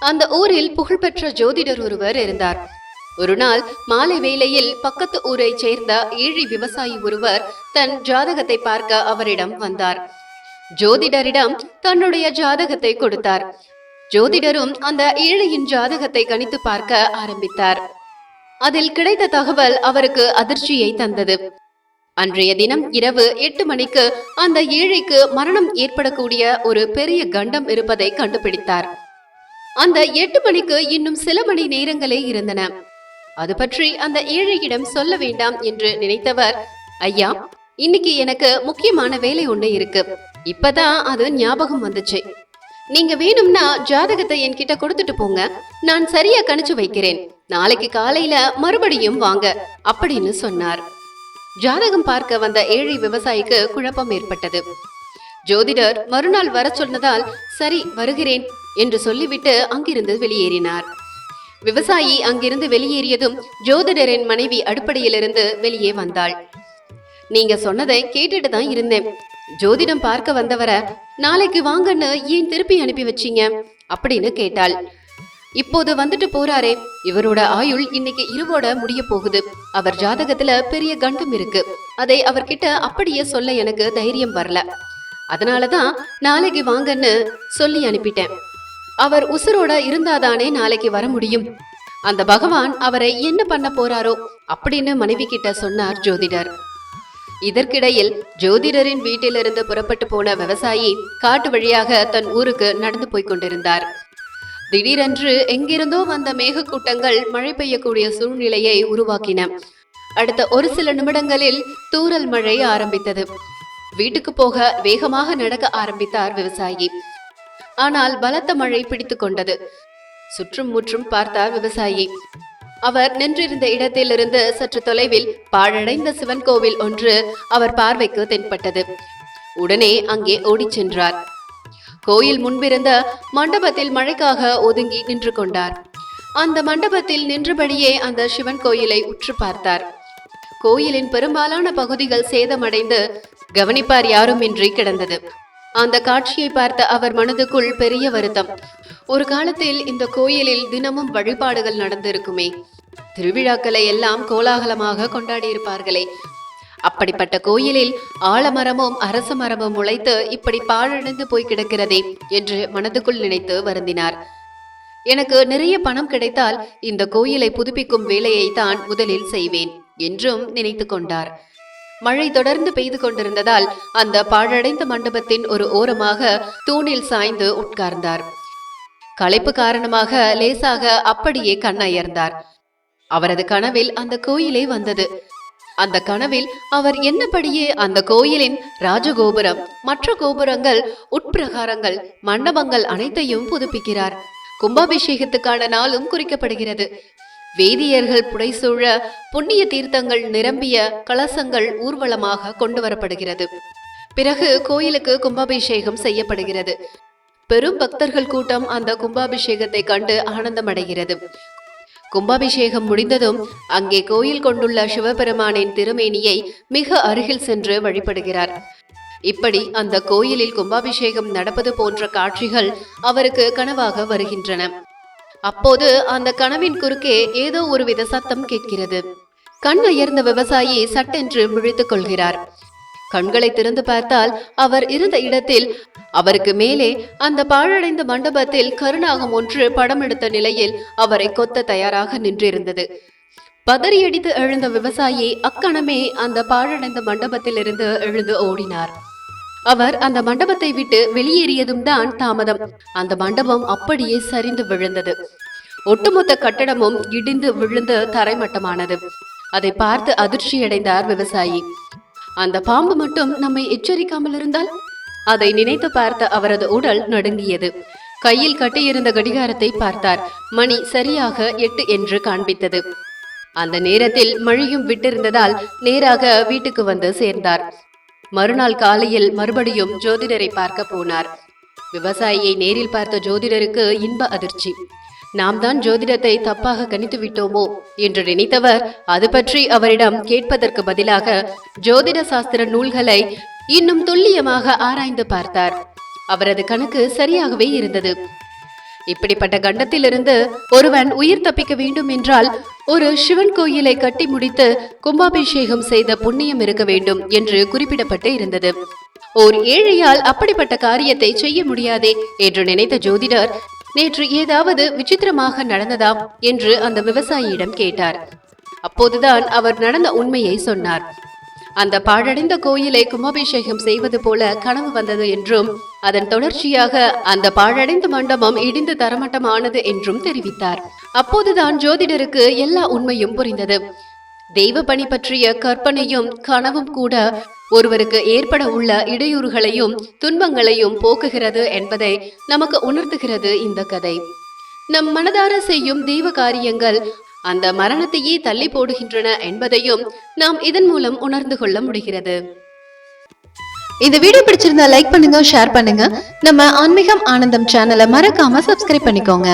அந்த ஊரில் புகழ்பெற்ற ஜோதிடர் ஒருவர் இருந்தார். ஒரு நாள் மாலை வேளையில் பக்கத்து ஊரைச் சேர்ந்த ஏழை விவசாயி ஒருவர் தன் ஜாதகத்தை பார்க்க அவரிடம் வந்தார். ஜோதிடரிடம் தன்னுடைய ஜாதகத்தை கொடுத்தார். ஜோதிடரும் அந்த ஏழையின் ஜாதகத்தை கணித்து பார்க்க ஆரம்பித்தார். அதில் கிடைத்த தகவல் அவருக்கு அதிர்ச்சியை தந்தது. அன்றைய தினம் இரவு எட்டு மணிக்கு அந்த ஏழைக்கு மரணம் ஏற்படக்கூடிய ஒரு பெரிய கண்டம் இருப்பதை கண்டுபிடித்தார். அந்த எட்டு மணிக்கு இன்னும் சில மணி நேரங்களே இருந்தன. அது பற்றி அந்த ஏழையிடம் சொல்ல வேண்டாம் என்று நினைத்தவர் ஐயா இன்னைக்கு எனக்கு முக்கியமான வேலை ஒண்ணு இருக்கு. இப்பதான் அது ஞாபகம் வந்துச்சு. நீங்க வேணும்னா ஜாதகத்தை என்கிட்ட கொடுத்துட்டு போங்க. நான் சரியா கணிச்சு வைக்கிறேன். நாளைக்கு காலையில மறுபடியும் வாங்க அப்படின்னு சொன்னார். ஜாதகம் பார்க்க வந்த ஏழை விவசாயிக்கு குழப்பம் ஏற்பட்டது. ஜோதிடர் மறுநாள் வர சொன்னதால் சரி வருகிறேன் என்று சொல்லிவிட்டு அங்கிருந்து வெளியேறினார். விவசாயி அங்கிருந்து வெளியேறியதும் ஜோதிடரின் மனைவி அடுப்படையிலிருந்து வெளியே வந்தாள். நீங்க சொன்னதை கேட்டுட்டு தான் இருந்தேன். ஜோதிடம் பார்க்க வந்தவரை நாளைக்கு வாங்கன்னு ஏன் திருப்பி அனுப்பி வச்சீங்க? அப்படின்னு கேட்டாள். இப்போது வந்துட்டு போறாரே. இவரோட ஆயுள் இன்னைக்கு இருவோட முடிய போகுது. அவர் ஜாதகத்துல பெரிய கண்டம் இருக்கு. அதை அவர்கிட்ட அப்படியே சொல்ல எனக்கு தைரியம் வரல. அதனாலதான் நாளைக்கு வாங்கன்னு சொல்லி அனுப்பிட்டேன். அவர் உசுரோட இருந்தாதானே நாளைக்கு வர முடியும். அந்த பகவான் அவரை என்ன பண்ண போறாரோ அப்படின்னு மனைவி கிட்ட சொன்னார் ஜோதிடர். இதற்கிடையில் ஜோதிடரின் வீட்டிலிருந்து புறப்பட்டு போன விவசாயி காட்டு வழியாக தன் ஊருக்கு நடந்து போய்க் கொண்டிருந்தார். திடீரென்று எங்கிருந்தோ வந்த மேகக்கூட்டங்கள் மழை பெய்யக்கூடிய சூழ்நிலையை உருவாக்கின. அடுத்த ஒரு சில நிமிடங்களில் தூரல் மழை ஆரம்பித்தது. வீட்டுக்கு போக வேகமாக நடக்க ஆரம்பித்தார் விவசாயி. ஆனால் பலத்த மழை பிடித்து கொண்டது. சுற்றும் முற்றும் பார்த்தார் விவசாயி. அவர் நின்றிருந்த இடத்திலிருந்து சற்று தொலைவில் பாழடைந்த சிவன் கோவில் ஒன்று அவர் பார்வைக்கு தென்பட்டது. உடனே அங்கே ஓடிச் சென்றார். கோயில் முன்பிருந்த மண்டபத்தில் மழைக்காக ஒதுங்கி நின்று கொண்டார். அந்த மண்டபத்தில் நின்றபடியே அந்த சிவன் கோயிலை உற்று பார்த்தார். கோயிலின் பெரும்பாலான பகுதிகள் சேதமடைந்து கவனிப்பார் யாருமின்றி கிடந்தது. அந்த காட்சியை பார்த்த அவர் மனதுக்குள் பெரிய வருத்தம். ஒரு காலத்தில் இந்த கோயிலில் தினமும் வழிபாடுகள் நடந்திருக்குமே. திருவிழாக்களை எல்லாம் கோலாகலமாக கொண்டாடியிருப்பார்களே. அப்படிப்பட்ட கோயிலில் ஆலமரமும் அரச மரமும் முளைத்து இப்படி பாழடைந்து போய் கிடக்கிறதே என்று மனதுக்குள் நினைத்து வருந்தினார். எனக்கு நிறைய பணம் கிடைத்தால் இந்த கோயிலை புதுப்பிக்கும் வேலையை தான் முதலில் செய்வேன் என்றும் நினைத்து கொண்டார். மழை தொடர்ந்து பெய்து கொண்டிருந்ததால் அந்த பாழடைந்த மண்டபத்தின் ஒரு ஓரமாக தூணில் சாய்ந்து உட்கார்ந்தார். களைப்பு காரணமாக லேசாக அப்படியே கண்ணயர்ந்தார். அவரது கனவில் அந்த கோயிலே வந்தது. அந்த கனவில் அவர் என்னபடியே அந்த கோயிலின் ராஜகோபுரம் மற்ற கோபுரங்கள் உட்பிரகாரங்கள் மண்டபங்கள் அனைத்தையும் புதுப்பிக்கிறார். கும்பாபிஷேகத்துக்கான நாளும் குறிக்கப்படுகிறது. வேதியர்கள் புடைசூழ புண்ணிய தீர்த்தங்கள் நிரம்பிய கலசங்கள் ஊர்வலமாக கொண்டு வரப்படுகிறது பிறகு கோயிலுக்கு கும்பாபிஷேகம் செய்யப்படுகிறது. பெரும் பக்தர்கள் கூட்டம் அந்த கும்பாபிஷேகத்தை கண்டு ஆனந்தமடைகிறது. கும்பாபிஷேகம் முடிந்ததும் அங்கே கோயில் கொண்டுள்ள சிவபெருமானின் திருமேனியை மிக அருகில் சென்று வழிபடுகிறார். இப்படி அந்த கோயிலில் கும்பாபிஷேகம் நடப்பது போன்ற காட்சிகள் அவருக்கு கனவாக வருகின்றன. அப்போது அந்த கனவின் குறுக்கே ஏதோ ஒருவித சத்தம் கேட்கிறது. கண் அயர்ந்த விவசாயி சட்டென்று விழித்துக் கொள்கிறார். கண்களை திறந்து பார்த்தால் அவர் இருந்த இடத்தில் அவருக்கு மேலே அந்த பாழடைந்த மண்டபத்தில் கருணாகம் ஒன்று படம் எடுத்த நிலையில் அவரை கொத்த தயாராக நின்றிருந்தது. பதறியடித்து எழுந்த விவசாயி அக்கணமே அந்த பாழடைந்த மண்டபத்திலிருந்து எழுந்து ஓடினார். அவர் அந்த மண்டபத்தை விட்டு வெளியேறியதும் தான் தாமதம். அந்த மண்டபம் அப்படியே சரிந்து விழுந்தது. ஒட்டுமொத்த கட்டடமும் இடிந்து விழுந்து தரைமட்டமானது. அதை பார்த்து அதிர்ச்சியடைந்தார் விவசாயி. அந்த பாம்பு மட்டும் நம்மை எச்சரிக்காமல் இருந்தால்? அதை நினைத்து பார்த்த அவரது உடல் நடுங்கியது. கையில் கட்டியிருந்த கடிகாரத்தை பார்த்தார். மணி சரியாக எட்டு என்று காண்பித்தது. அந்த நேரத்தில் மழையும் விட்டிருந்ததால் நேராக வீட்டுக்கு வந்து சேர்ந்தார். மறுநாள் காலையில் மறுபடியும் ஜோதிடரை பார்க்க போனார். விவசாயியை நேரில் பார்த்த ஜோதிடருக்கு இன்ப அதிர்ச்சி. நாம் தான் ஜோதிடத்தை தப்பாக கணித்து விட்டோமோ என்று நினைத்தவர் அது பற்றி அவரிடம் கேட்பதற்கு பதிலாக ஜோதிட சாஸ்திர நூல்களை இன்னும் துல்லியமாக ஆராய்ந்து பார்த்தார். அவரது கணக்கு சரியாகவே இருந்தது. இப்படிப்பட்ட கண்டத்திலிருந்து ஒருவன் உயிர் தப்பிக்க வேண்டும் என்றால் ஒரு சிவன் கோயிலை கட்டி முடித்து கும்பாபிஷேகம் செய்த புண்ணியம் இருக்க வேண்டும் என்று குறிப்பிடப்பட்டு இருந்தது. ஓர் ஏழையால் அப்படிப்பட்ட காரியத்தை செய்ய முடியாதே என்று நினைத்த ஜோதிடர் நேற்று ஏதாவது விசித்திரமாக நடந்ததா என்று அந்த விவசாயியிடம் கேட்டார். அப்போதுதான் அவர் நடந்த உண்மையை சொன்னார். அந்த பாழடைந்த கோயிலை கும்பாபிஷேகம் செய்வது போல கனவு வந்தது என்றும் அதன் தொடர்ச்சியாக அந்த பாழடைந்த மண்டபம் இடிந்து தரமட்டமானது என்றும் தெரிவித்தார். அப்போதுதான் ஜோதிடருக்கு எல்லா உண்மையும் புரிந்தது. தெய்வ பணி பற்றிய கற்பனையும் கனவும் கூட ஒருவருக்கு ஏற்பட உள்ள இடையூறுகளையும் துன்பங்களையும் போக்குகிறது என்பதை நமக்கு உணர்த்துகிறது இந்த கதை. நம் மனதார செய்யும் தெய்வ காரியங்கள் அந்த மரணத்தையே தள்ளி போடுகின்றன என்பதையும் நாம் இதன் மூலம் உணர்ந்து கொள்ள முடிகிறது. இந்த வீடியோ பிடிச்சிருந்தா லைக் பண்ணுங்க ஷேர் பண்ணுங்க. நம்ம ஆன்மீகம் ஆனந்தம் சேனலை மறக்காம சப்ஸ்கிரைப் பண்ணிக்கோங்க.